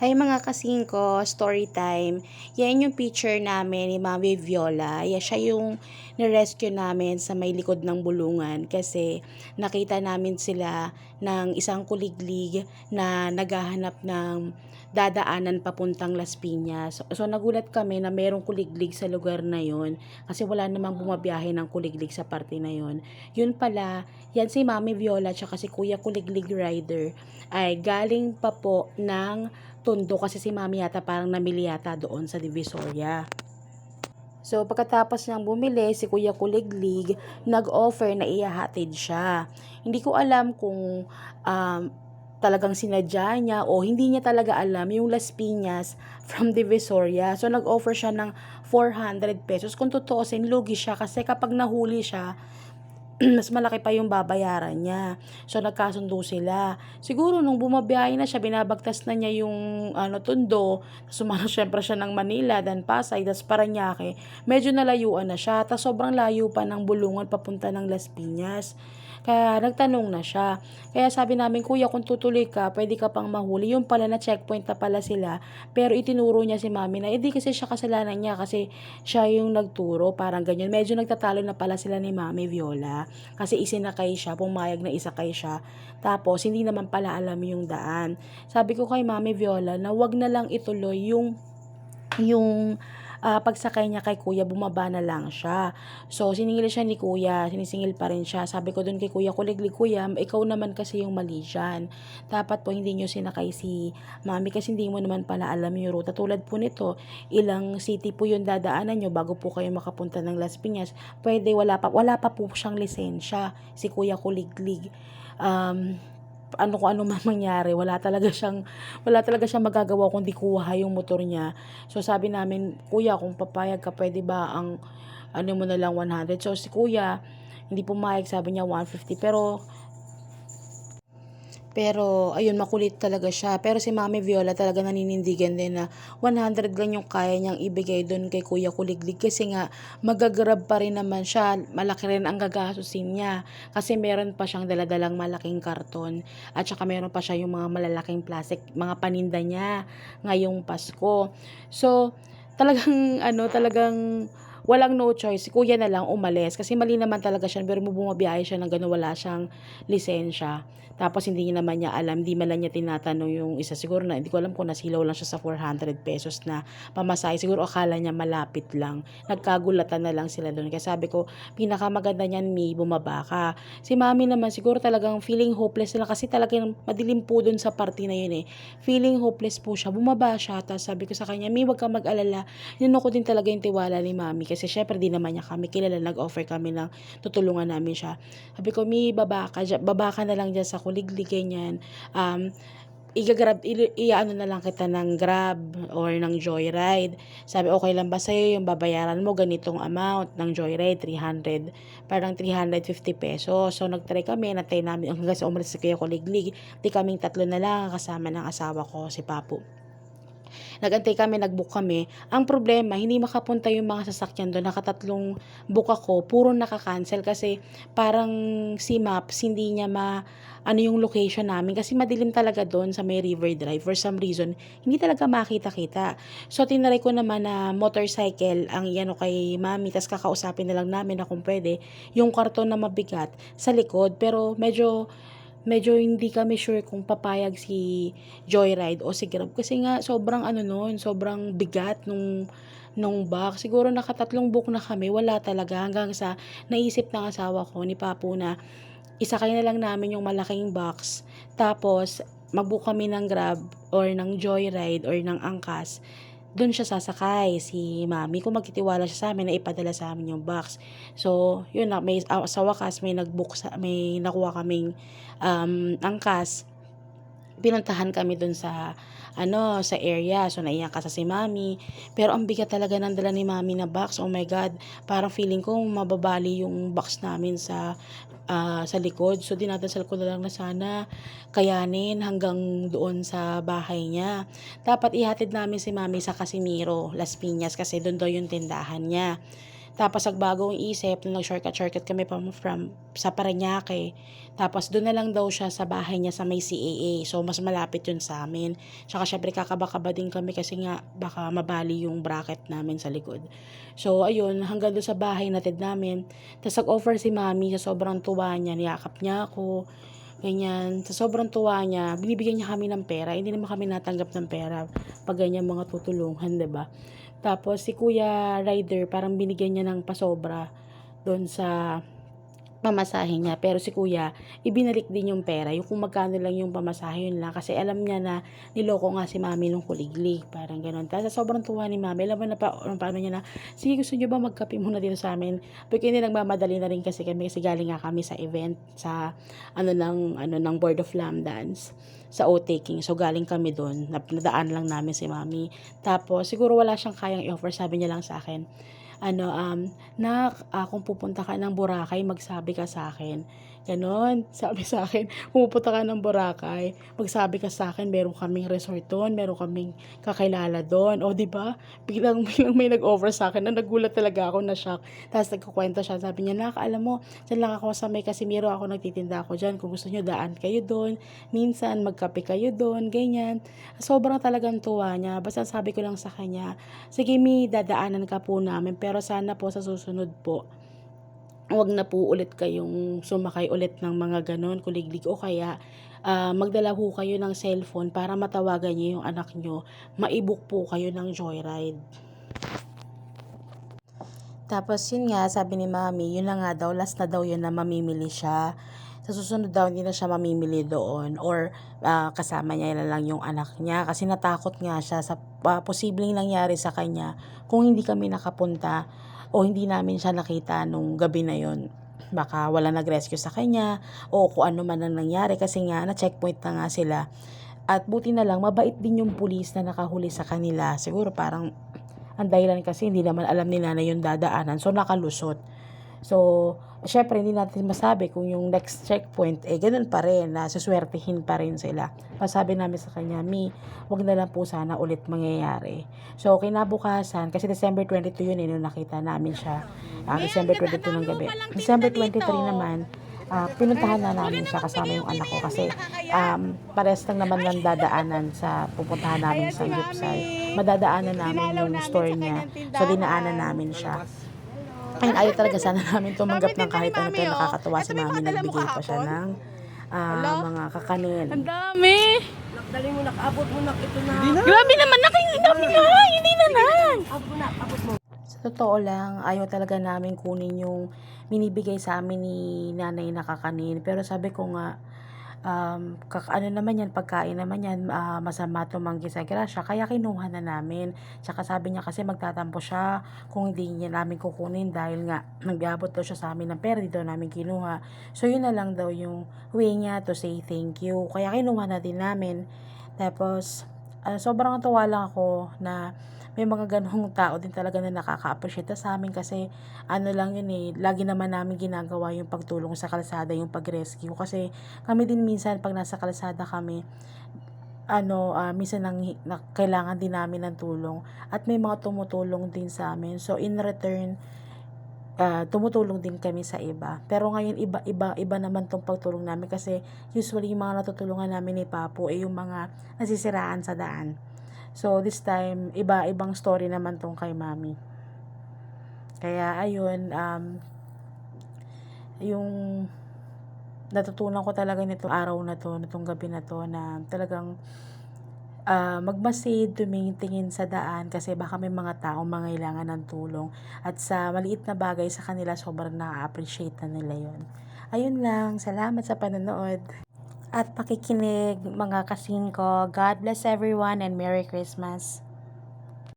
Hi mga kasingko, story time. Yan yung picture namin ni Mami Viola. Yan siya yung nirescue namin sa may likod ng bulungan kasi nakita namin sila ng isang kuliglig na naghahanap ng dadaanan papuntang Las Piñas. So, nagulat kami na merong kuliglig sa lugar na yon kasi wala namang bumabiyahe ng kuliglig sa parte na yon. Yun pala, yan si Mami Viola tsaka si Kuya Kuliglig Rider ay galing pa po ng Tondo kasi si mami yata parang namili yata doon sa Divisoria. So, pagkatapos niyang bumili, si Kuya Kuliglig, nag-offer na ihahatid siya. Hindi ko alam kung um, talagang sinadya niya o hindi niya talaga alam yung Las Piñas from Divisoria. So, nag-offer siya ng 400 pesos. Kung totoo, lugi siya kasi kapag nahuli siya, mas malaki pa yung babayaran niya. So, nagkasundo sila. Siguro, nung bumabiyahe na siya, binabagtas na niya yung ano, tundo. Sumano syempre siya ng Manila, then Pasay, tas Paranaque. Medyo nalayuan na siya. Tapos sobrang layo pa ng bulungan papunta ng Las Piñas. Kaya nagtanong na siya. Kaya sabi namin, kuya, kung tutuloy ka, pwede ka pang mahuli. Yung pala na checkpoint na pala sila. Pero itinuro niya si mami na, edi eh, kasi siya kasalanan niya kasi siya yung nagturo. Parang ganyan. Medyo nagtatalo na pala sila ni mami Viola. Kasi isinakay siya, pumayag na isakay siya. Tapos, hindi naman pala alam yung daan. Sabi ko kay mami Viola na wag na lang ituloy yung yung uh, pagsakay niya kay kuya, bumaba na lang siya. So, siningil siya ni kuya, sinisingil pa rin siya. Sabi ko dun kay kuya, kuliglig kuya, ikaw naman kasi yung mali dyan. Dapat po hindi nyo sinakay si mami kasi hindi mo naman pala alam yung ruta. Tulad po nito, ilang city po yung dadaanan nyo bago po kayo makapunta ng Las Piñas. Pwede, wala pa, wala pa po siyang lisensya, si kuya kuliglig. Um, ano kung ano man mangyari, wala talaga siyang wala talaga siyang magagawa kundi kuha yung motor niya. So sabi namin, "Kuya, kung papayag ka, pwede ba ang ano mo na lang 100?" So si Kuya, hindi pumayag, sabi niya 150. Pero pero, ayun, makulit talaga siya. Pero si Mami Viola talaga naninindigan din na 100 lang yung kaya niyang ibigay doon kay Kuya Kuliglig. Kasi nga, magagrab pa rin naman siya. Malaki rin ang gagasusin niya. Kasi meron pa siyang daladalang malaking karton. At saka meron pa siya yung mga malalaking plastic, mga paninda niya ngayong Pasko. So, talagang, ano, talagang walang no choice, si kuya na lang umalis. Kasi mali naman talaga siya, pero bumabiyahe siya ng gano'n, wala siyang lisensya. Tapos hindi niya naman niya alam, hindi man lang niya tinatanong yung isa. Siguro na, hindi ko alam kung nasilaw lang siya sa 400 pesos na pamasahe. Siguro akala niya malapit lang. Nagkagulatan na lang sila doon. Kaya sabi ko, pinakamaganda niyan, Mi, bumaba ka. Si mami naman, siguro talagang feeling hopeless na kasi talagang madilim po doon sa party na yun eh. Feeling hopeless po siya. Bumaba siya. Tapos sabi ko sa kanya, Mi, wag ka mag-alala. Yun ako din talaga yung tiwala ni mami. Kasi syempre di naman niya kami kilala. Nag-offer kami ng tutulungan namin siya. Sabi ko, Mi, baba ka, baba ka na lang dyan sa kuliglig ganyan, um, igagrab, i-ano na lang kita ng grab or ng joyride. Sabi, okay lang ba sa'yo yung babayaran mo ganitong amount ng joyride, 300, parang 350 pesos. So, nagtry kami, natay namin, hanggang sa umalis kaya kuliglig, di kaming tatlo na lang kasama ng asawa ko, si Papu. Nagantay kami, nagbook kami. Ang problema, hindi makapunta yung mga sasakyan doon. Nakatatlong book ako, puro nakakancel kasi parang si Maps hindi niya ma ano yung location namin kasi madilim talaga doon sa may River Drive for some reason hindi talaga makita-kita so tinaray ko naman na motorcycle ang iano kay mami tas kakausapin na lang namin na kung pwede yung karton na mabigat sa likod pero medyo medyo hindi kami sure kung papayag si Joyride o si Grab kasi nga sobrang ano noon, sobrang bigat nung nung box. Siguro nakatatlong book na kami, wala talaga hanggang sa naisip ng asawa ko ni Papu na isakay na lang namin yung malaking box. Tapos magbook kami ng Grab or ng Joyride or ng Angkas doon siya sasakay, si mami. Kung magtitiwala siya sa amin na ipadala sa amin yung box. So, yun na, may, uh, sa wakas, may nagbook, may nakuha kaming um, angkas. Pinuntahan kami doon sa, ano, sa area. So, naiyak ka sa si mami. Pero ang bigat talaga ng dala ni mami na box. Oh my God. Parang feeling ko mababali yung box namin sa uh, sa likod. So, dinadasal ko na lang na sana kayanin hanggang doon sa bahay niya. Dapat ihatid namin si mami sa Casimiro, Las Piñas, kasi doon daw yung tindahan niya. Tapos nagbago ang isip nung nag-shortcut-shortcut kami pa from sa Parañaque. Tapos doon na lang daw siya sa bahay niya sa may CAA. So mas malapit yun sa amin. Tsaka syempre kakaba-kaba din kami kasi nga baka mabali yung bracket namin sa likod. So ayun, hanggang doon sa bahay natid namin. Tapos nag-offer si mami sa sobrang tuwa niya, niyakap niya ako. Ganyan. Sa sobrang tuwa niya, binibigyan niya kami ng pera. Hindi naman kami natanggap ng pera pag ganyan mga tutulungan, 'di ba? Tapos si Kuya Rider, parang binigyan niya ng pasobra doon sa pamasahe niya. Pero si kuya, ibinalik din yung pera. Yung kung magkano lang yung pamasahe yun lang. Kasi alam niya na niloko nga si mami nung kuliglig. Parang ganun. Tapos sobrang tuwa ni mami. Alam mo na pa, ano, paano niya na, sige gusto niyo ba magkape muna dito sa amin? Pero hindi nagmamadali na rin kasi kami. Kasi galing nga kami sa event sa ano ng, ano, ng Board of Lam Dance sa O-taking. So, galing kami doon. Nadaan lang namin si mami. Tapos, siguro wala siyang kayang i-offer. Sabi niya lang sa akin, ano, um, na uh, kung pupunta ka ng Boracay, magsabi ka sa akin. Ganon, sabi sa akin, kung pupunta ka ng Boracay, magsabi ka sa akin, meron kaming resort doon, meron kaming kakilala doon. O, di ba? Biglang, biglang may nag-offer sa akin, na nagulat talaga ako na shock. Tapos nagkukwento siya, sabi niya, nak, alam mo, dyan lang ako sa may Casimiro, ako nagtitinda ako dyan. Kung gusto niyo, daan kayo doon. Minsan, magkape kayo doon, ganyan. Sobrang talagang tuwa niya. Basta sabi ko lang sa kanya, sige, mi, dadaanan ka po namin, pero sana po sa susunod po, wag na po ulit kayong sumakay ulit ng mga ganon, kuliglig o kaya uh, magdala po kayo ng cellphone para matawagan niyo yung anak niyo, maibok po kayo ng joyride. Tapos yun nga, sabi ni mami, yun na nga daw, last na daw yun na mamimili siya. Sa susunod daw, hindi na siya mamimili doon or uh, kasama niya na lang yung anak niya kasi natakot nga siya sa uh, posibleng nangyari sa kanya kung hindi kami nakapunta o hindi namin siya nakita nung gabi na yon baka wala nag-rescue sa kanya o kung ano man ang nangyari kasi nga na checkpoint na nga sila at buti na lang mabait din yung pulis na nakahuli sa kanila siguro parang ang dahilan kasi hindi naman alam nila na yung dadaanan. So, nakalusot. So, syempre, hindi natin masabi kung yung next checkpoint, eh, ganun pa rin, na suswertihin pa rin sila. Pasabi namin sa kanya, Mi, wag na lang po sana ulit mangyayari. So, kinabukasan, kasi December 22 yun, eh, nung nakita namin siya. Uh, December 22 ng gabi. December 23 naman, uh, pinuntahan na namin siya kasama yung anak ko kasi um, pares lang naman ng dadaanan sa pupuntahan namin sa Gupsay. Madadaanan namin yung store niya. So, dinaanan namin siya. Ayun, ayaw talaga sana namin tumanggap ng kahit ano pero nakakatawa si mami. Nagbigay pa siya ng uh, mga kakanin. Ang dami! Dali mo nakaabot mo na ito na. Grabe naman, nakiinap na! Hindi na na! Abot mo na, abot mo. Sa totoo lang, ayaw talaga namin kunin yung minibigay sa amin ni nanay na kakanin. Pero sabi ko nga, um, kaka, ano naman yan, pagkain naman yan, uh, masama tumanggi sa grasya. Kaya kinuha na namin. Tsaka sabi niya kasi magtatampo siya kung hindi niya namin kukunin dahil nga nag-abot daw siya sa amin ng pera, di daw namin kinuha. So yun na lang daw yung way niya to say thank you. Kaya kinuha na din namin. Tapos, uh, sobrang tuwa lang ako na may mga ganong tao din talaga na nakaka-appreciate sa amin kasi ano lang yun eh, lagi naman namin ginagawa yung pagtulong sa kalsada, yung pag-rescue kasi kami din minsan pag nasa kalsada kami, ano, uh, minsan nang, na, kailangan din namin ng tulong at may mga tumutulong din sa amin. So in return, uh, tumutulong din kami sa iba. Pero ngayon iba iba iba naman tong pagtulong namin kasi usually yung mga natutulungan namin ni Papo ay yung mga nasisiraan sa daan. So, this time, iba-ibang story naman tong kay mami. Kaya, ayun, um, yung natutunan ko talaga nitong araw na to, nitong gabi na to, na talagang uh, magmasid, tumingin sa daan kasi baka may mga tao mangailangan ng tulong. At sa maliit na bagay sa kanila, sobrang na-appreciate na nila yon Ayun lang, salamat sa panonood at pakikinig mga kasing ko. God bless everyone and Merry Christmas.